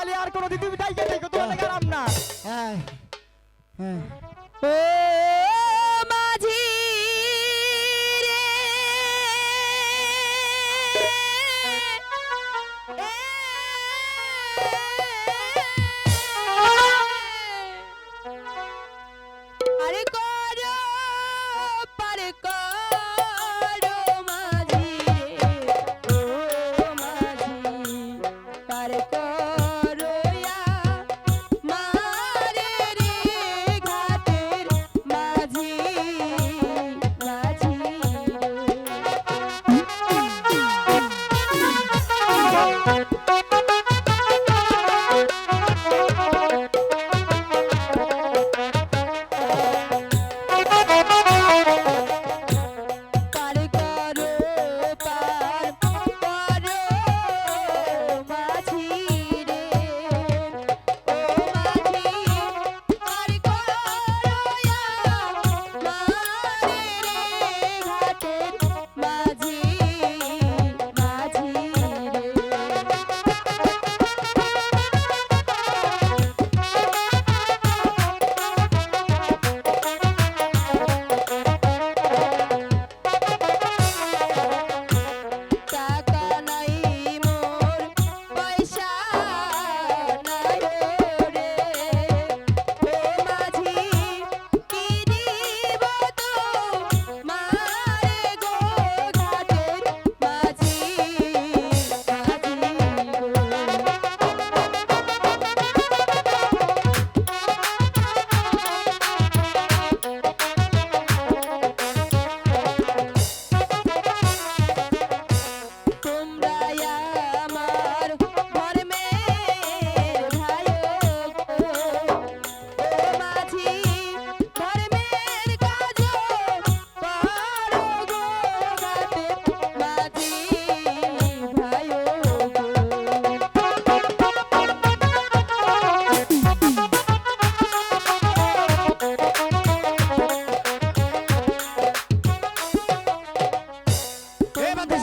তাহলে আর কোনো দিদি ডাইকে তো তোমার লাগে আরাম না। হ্যাঁ। হ্যাঁ।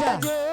Yeah.